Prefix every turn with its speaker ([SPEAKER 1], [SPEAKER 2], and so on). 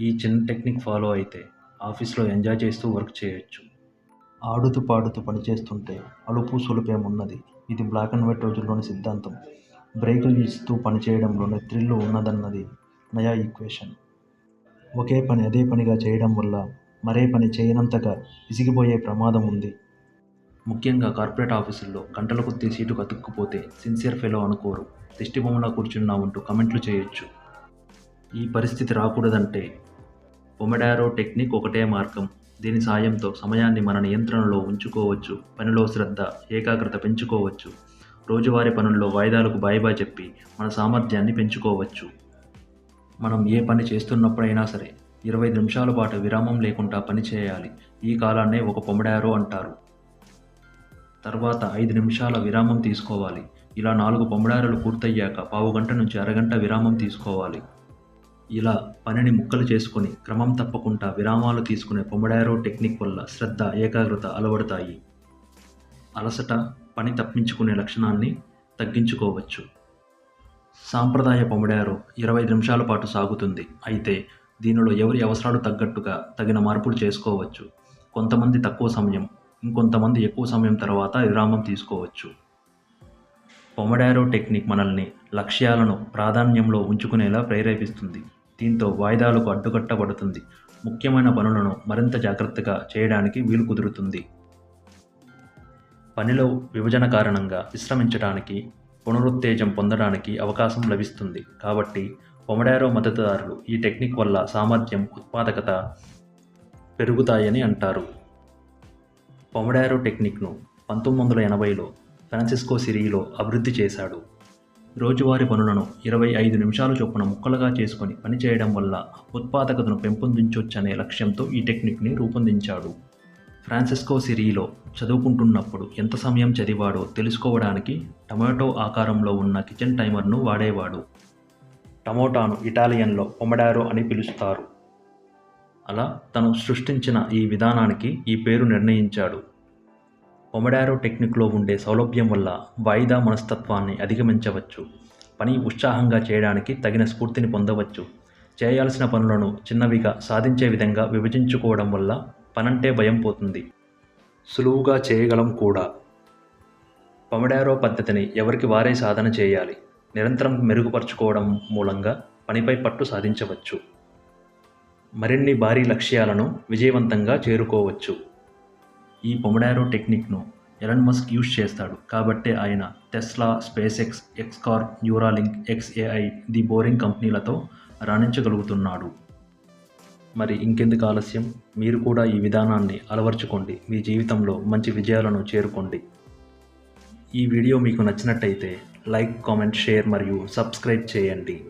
[SPEAKER 1] ఈ చిన్న technique follow అయితే ఆఫీస్లో ఎంజాయ్ చేస్తూ వర్క్ చేయొచ్చు. ఆడుతూ పాడుతూ పనిచేస్తుంటే అలుపు సులుపేమున్నది ఇది బ్లాక్ అండ్ వైట్ రోజుల్లోని సిద్ధాంతం. బ్రేకులు ఇస్తూ పనిచేయడంలోనే థ్రిల్ ఉన్నదన్నది నయా ఈక్వేషన్. ఒకే పని అదే పనిగా చేయడం వల్ల మరే పని చేయనంతగా విసిగిపోయే ప్రమాదం ఉంది. ముఖ్యంగా కార్పొరేట్ ఆఫీసుల్లో గంటల కొద్దీ సీటు కతుక్కుపోతే సిన్సియర్ ఫెలో అనుకోరు. దిష్టిబొమ్మలా కూర్చున్నామంటూ కమెంట్లు చేయొచ్చు. ఈ పరిస్థితి రాకూడదంటే ఒమెడారో టెక్నిక్ ఒకటే మార్గం. దీని సాయంతో సమయాన్ని మన నియంత్రణలో ఉంచుకోవచ్చు. పనిలో శ్రద్ధ ఏకాగ్రత పెంచుకోవచ్చు. రోజువారీ పనుల్లో వాయిదాలకు బాయిబాయ్ చెప్పి మన సామర్థ్యాన్ని పెంచుకోవచ్చు. మనం ఏ పని చేస్తున్నప్పుడైనా సరే ఇరవై నిమిషాల పాటు విరామం లేకుండా పని చేయాలి. ఈ కాలాన్నే ఒక పొమడారో అంటారు. తర్వాత ఐదు నిమిషాల విరామం తీసుకోవాలి. ఇలా నాలుగు పొమడారలు పూర్తయ్యాక పావు గంట నుంచి అరగంట విరామం తీసుకోవాలి. ఇలా పనిని ముక్కలు చేసుకొని క్రమం తప్పకుండా విరామాలు తీసుకునే పొమడారో టెక్నిక్ వల్ల శ్రద్ధ ఏకాగ్రత అలవడతాయి. అలసట పని తప్పించుకునే లక్షణాన్ని తగ్గించుకోవచ్చు. సాంప్రదాయ పొమడారో ఇరవై నిమిషాల పాటు సాగుతుంది. అయితే దీనిలో ఎవరి అవసరాలు తగ్గట్టుగా తగిన మార్పులు చేసుకోవచ్చు. కొంతమంది తక్కువ సమయం ఇంకొంతమంది ఎక్కువ సమయం తర్వాత విరామం తీసుకోవచ్చు. పొమడారో టెక్నిక్ మనల్ని లక్ష్యాలను ప్రాధాన్యంలో ఉంచుకునేలా ప్రేరేపిస్తుంది. దీంతో వాయిదాలకు అడ్డుకట్టబడుతుంది. ముఖ్యమైన పనులను మరింత జాగ్రత్తగా చేయడానికి వీలు కుదురుతుంది. పనిలో విభజన కారణంగా విశ్రమించడానికి పునరుత్తేజం పొందడానికి అవకాశం లభిస్తుంది. కాబట్టి పొమడారో మద్దతుదారులు ఈ టెక్నిక్ వల్ల సామర్థ్యం ఉత్పాదకత పెరుగుతాయని అంటారు. పొమడారో టెక్నిక్ను పంతొమ్మిది వందల ఎనభైలో ఫ్రాన్సిస్కో సిరీలో అభివృద్ధి చేశాడు. రోజువారీ పనులను ఇరవై ఐదు నిమిషాల చొప్పున ముక్కలుగా చేసుకొని పనిచేయడం వల్ల ఉత్పాదకతను పెంపొందించవచ్చనే లక్ష్యంతో ఈ టెక్నిక్ని రూపొందించాడు. ఫ్రాన్సిస్కో సిరీలో చదువుకుంటున్నప్పుడు ఎంత సమయం చదివాడో తెలుసుకోవడానికి టమాటో ఆకారంలో ఉన్న కిచెన్ టైమర్ను వాడేవాడు. టమోటాను ఇటాలియన్లో పొమడారో అని పిలుస్తారు. అలా తను సృష్టించిన ఈ విధానానికి ఈ పేరు నిర్ణయించాడు. పొమడారో టెక్నిక్లో ఉండే సౌలభ్యం వల్ల వాయిదా మనస్తత్వాన్ని అధిగమించవచ్చు. పని ఉత్సాహంగా చేయడానికి తగిన స్ఫూర్తిని పొందవచ్చు. చేయాల్సిన పనులను చిన్నవిగా సాధించే విధంగా విభజించుకోవడం వల్ల పనంటే భయం పోతుంది. సులువుగా చేయగలం కూడా. పొమడారో పద్ధతిని ఎవరికి వారే సాధన చేయాలి. నిరంతరం మెరుగుపరుచుకోవడం మూలంగా పనిపై పట్టు సాధించవచ్చు. మరిన్ని భారీ లక్ష్యాలను విజయవంతంగా చేరుకోవచ్చు. ఈ పొమడారో టెక్నిక్ను ఎలన్ మస్క్ యూజ్ చేస్తాడు. కాబట్టే ఆయన టెస్లా స్పేస్ ఎక్స్ ఎక్స్కార్ న్యూరాలింక్ ఎక్స్ఏఐ ది బోరింగ్ కంపెనీలతో రాణించగలుగుతున్నాడు. మరి ఇంకెందుకు ఆలస్యం? మీరు కూడా ఈ విధానాన్ని అలవర్చుకోండి. మీ జీవితంలో మంచి విజయాలను చేరుకోండి. ఈ వీడియో మీకు నచ్చినట్టయితే లైక్ కామెంట్ షేర్ మరియు సబ్స్క్రైబ్ చేయండి.